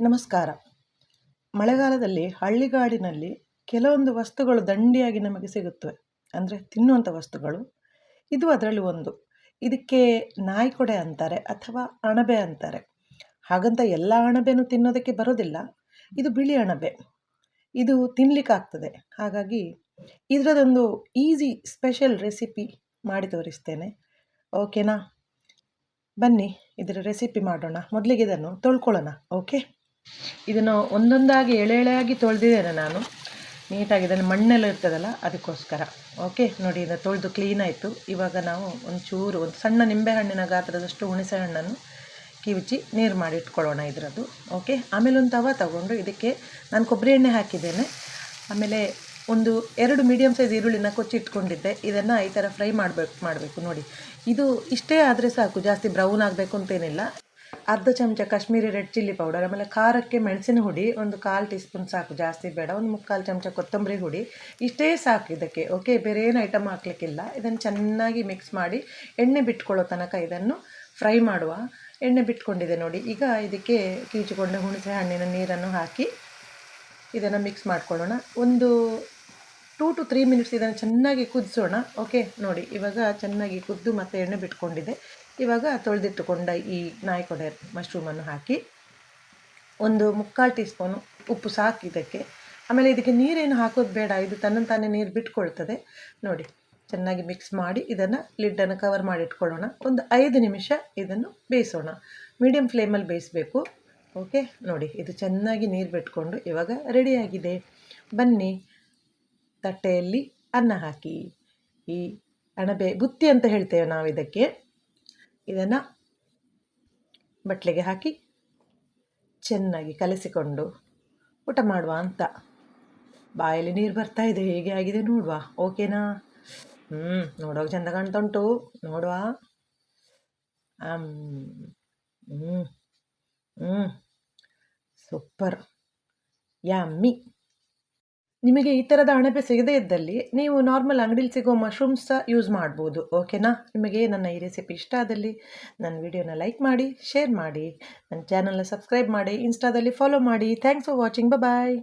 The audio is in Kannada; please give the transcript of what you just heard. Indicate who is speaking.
Speaker 1: ನಮಸ್ಕಾರ. ಮಳೆಗಾಲದಲ್ಲಿ ಹಳ್ಳಿಗಾಡಿನಲ್ಲಿ ಕೆಲವೊಂದು ವಸ್ತುಗಳು ದಂಡಿಯಾಗಿ ನಮಗೆ ಸಿಗುತ್ತವೆ. ಅಂದರೆ ತಿನ್ನುವಂಥ ವಸ್ತುಗಳು. ಇದು ಅದರಲ್ಲಿ ಒಂದು. ಇದಕ್ಕೆ ನಾಯಿಕೊಡೆ ಅಂತಾರೆ ಅಥವಾ ಅಣಬೆ ಅಂತಾರೆ. ಹಾಗಂತ ಎಲ್ಲ ಅಣಬೆನೂ ತಿನ್ನೋದಕ್ಕೆ ಬರೋದಿಲ್ಲ. ಇದು ಬಿಳಿ ಅಣಬೆ. ಇದು ತಿನ್ನಲಿಕ್ಕಾಗ್ತದೆ ಹಾಗಾಗಿ ಇದರದೊಂದು ಈಸಿ ಸ್ಪೆಷಲ್ ರೆಸಿಪಿ ಮಾಡಿ ತೋರಿಸ್ತೇನೆ. ಓಕೆನಾ? ಬನ್ನಿ, ಇದರ ರೆಸಿಪಿ ಮಾಡೋಣ. ಮೊದಲಿಗೆ ಇದನ್ನು ತೊಳ್ಕೊಳ್ಳೋಣ. ಓಕೆ? ಇದನ್ನು ಒಂದೊಂದಾಗಿ ಎಳೆ ಎಳೆಯಾಗಿ ತೊಳೆದಿದ್ದೇನೆ ನಾನು. ನೀಟಾಗಿ ಇದನ್ನು ಮಣ್ಣೆಲ್ಲ ಇರ್ತದಲ್ಲ, ಅದಕ್ಕೋಸ್ಕರ. ಓಕೆ ನೋಡಿ ಇದನ್ನು ತೊಳೆದು ಕ್ಲೀನ್ ಆಯಿತು. ಇವಾಗ ನಾವು ಒಂಚೂರು, ಒಂದು ಸಣ್ಣ ನಿಂಬೆಹಣ್ಣಿನ ಗಾತ್ರದಷ್ಟು ಹುಣಸೆ ಹಣ್ಣನ್ನು ಕಿವುಚಿ ನೀರು ಮಾಡಿ ಇಟ್ಕೊಳ್ಳೋಣ ಇದರದ್ದು. ಓಕೆ ಆಮೇಲೆ ಒಂದು ತವ ತಗೊಂಡು ಇದಕ್ಕೆ ನಾನು ಕೊಬ್ಬರಿ ಎಣ್ಣೆ ಹಾಕಿದ್ದೇನೆ. ಆಮೇಲೆ ಒಂದು ಎರಡು ಮೀಡಿಯಮ್ ಸೈಜ್ ಈರುಳ್ಳಿನ ಕೊಚ್ಚಿಟ್ಕೊಂಡಿದ್ದೆ ಇದನ್ನು ಈ ಥರ ಫ್ರೈ ಮಾಡಬೇಕು ಮಾಡಬೇಕು. ನೋಡಿ, ಇದು ಇಷ್ಟೇ ಆದರೆ ಸಾಕು. ಜಾಸ್ತಿ ಬ್ರೌನ್ ಆಗಬೇಕು ಅಂತೇನಿಲ್ಲ. ಅರ್ಧ ಚಮಚ ಕಾಶ್ಮೀರಿ ರೆಡ್ ಚಿಲ್ಲಿ ಪೌಡರ್, ಆಮೇಲೆ ಖಾರಕ್ಕೆ ಮೆಣಸಿನ ಹುಡಿ, ಒಂದು ಕಾಲು ಟೀ ಸ್ಪೂನ್ ಸಾಕು, ಜಾಸ್ತಿ ಬೇಡ, ಒಂದು ಮುಕ್ಕಾಲು ಚಮಚ ಕೊತ್ತಂಬರಿ ಹುಡಿ. ಇಷ್ಟೇ ಸಾಕು ಇದಕ್ಕೆ, ಓಕೆ? ಬೇರೆ ಏನು ಐಟಮ್ ಹಾಕ್ಲಿಕ್ಕಿಲ್ಲ. ಇದನ್ನು ಚೆನ್ನಾಗಿ ಮಿಕ್ಸ್ ಮಾಡಿ ಎಣ್ಣೆ ಬಿಟ್ಕೊಳ್ಳೋ ತನಕ ಇದನ್ನು ಫ್ರೈ ಮಾಡುವ. ಎಣ್ಣೆ ಬಿಟ್ಕೊಂಡಿದೆ ನೋಡಿ, ಈಗ ಇದಕ್ಕೆ ಕೀಚಿಕೊಂಡ ಹುಣಸೆ ಹಣ್ಣಿನ ನೀರನ್ನು ಹಾಕಿ ಇದನ್ನು ಮಿಕ್ಸ್ ಮಾಡ್ಕೊಳ್ಳೋಣ. ಒಂದು ಟೂ ಟು ತ್ರೀ ಮಿನಿಟ್ಸ್ ಇದನ್ನು ಚೆನ್ನಾಗಿ ಕುದಿಸೋಣ, ಓಕೆ? ನೋಡಿ, ಇವಾಗ ಚೆನ್ನಾಗಿ ಕುದ್ದು ಮತ್ತು ಎಣ್ಣೆ ಬಿಟ್ಕೊಂಡಿದೆ. ಇವಾಗ ತೊಳೆದಿಟ್ಟುಕೊಂಡ ಈ ನಾಯಿಕೊಡೆ ಮಶ್ರೂಮನ್ನು ಹಾಕಿ ಒಂದು ಮುಕ್ಕಾಲು ಟೀ ಸ್ಪೂನು ಉಪ್ಪು ಸಾಕು ಇದಕ್ಕೆ. ಆಮೇಲೆ ಇದಕ್ಕೆ ನೀರೇನು ಹಾಕೋದು ಬೇಡ, ಇದು ತನ್ನ ತಾನೇ ನೀರು ಬಿಟ್ಕೊಳ್ತದೆ. ನೋಡಿ, ಚೆನ್ನಾಗಿ ಮಿಕ್ಸ್ ಮಾಡಿ ಇದನ್ನು ಲಿಡ್ಡನ್ನು ಕವರ್ ಮಾಡಿ ಇಟ್ಕೊಳ್ಳೋಣ. ಒಂದು ಐದು ನಿಮಿಷ ಇದನ್ನು ಬೇಯಿಸೋಣ. ಮೀಡಿಯಮ್ ಫ್ಲೇಮಲ್ಲಿ ಬೇಯಿಸಬೇಕು. ಓಕೆ ನೋಡಿ, ಇದು ಚೆನ್ನಾಗಿ ನೀರು ಬಿಟ್ಕೊಂಡು ಇವಾಗ ರೆಡಿಯಾಗಿದೆ ಬನ್ನಿ, ತಟ್ಟೆಯಲ್ಲಿ ಅನ್ನ ಹಾಕಿ. ಈ ಅಣಬೆ, ಬುತ್ತಿ ಅಂತ ಹೇಳ್ತೇವೆ ನಾವು ಇದಕ್ಕೆ ಇದನ್ನು ಬಟ್ಲಿಗೆ ಹಾಕಿ ಚೆನ್ನಾಗಿ ಕಲಸಿಕೊಂಡು ಊಟ ಮಾಡುವ ಅಂತ. ಬಾಯಲ್ಲಿ ನೀರು ಬರ್ತಾ ಇದೆ, ಹೇಗೆ ಆಗಿದೆ ನೋಡುವ, ಓಕೆನಾ? ಹ್ಞೂ ನೋಡೋಕೆ ಚೆಂದ ಕಾಣ್ತಾ ಉಂಟು ನೋಡುವ ಹ್ಞೂ ಹ್ಞೂ ಸೂಪರ್, ಯಮ್ಮಿ. ನಿಮಗೆ ಈ ಥರದ ಅಣಬೆ ಸಿಗದೇ ಇದ್ದಲ್ಲಿ ನೀವು ನಾರ್ಮಲ್ ಅಂಗಡಿಲಿ ಸಿಗೋ ಮಶ್ರೂಮ್ಸ್ ಸಹ ಯೂಸ್ ಮಾಡ್ಬೋದು ಓಕೆನಾ ನಿಮಗೆ ನನ್ನ ಈ ರೆಸಿಪಿ ಇಷ್ಟ ಆದಲ್ಲಿ ನನ್ನ ವಿಡಿಯೋನ ಲೈಕ್ ಮಾಡಿ ಶೇರ್ ಮಾಡಿ, ನನ್ನ ಚಾನಲ್ನ ಸಬ್ಸ್ಕ್ರೈಬ್ ಮಾಡಿ ಇನ್ಸ್ಟಾದಲ್ಲಿ ಫಾಲೋ ಮಾಡಿ. Thanks for watching bye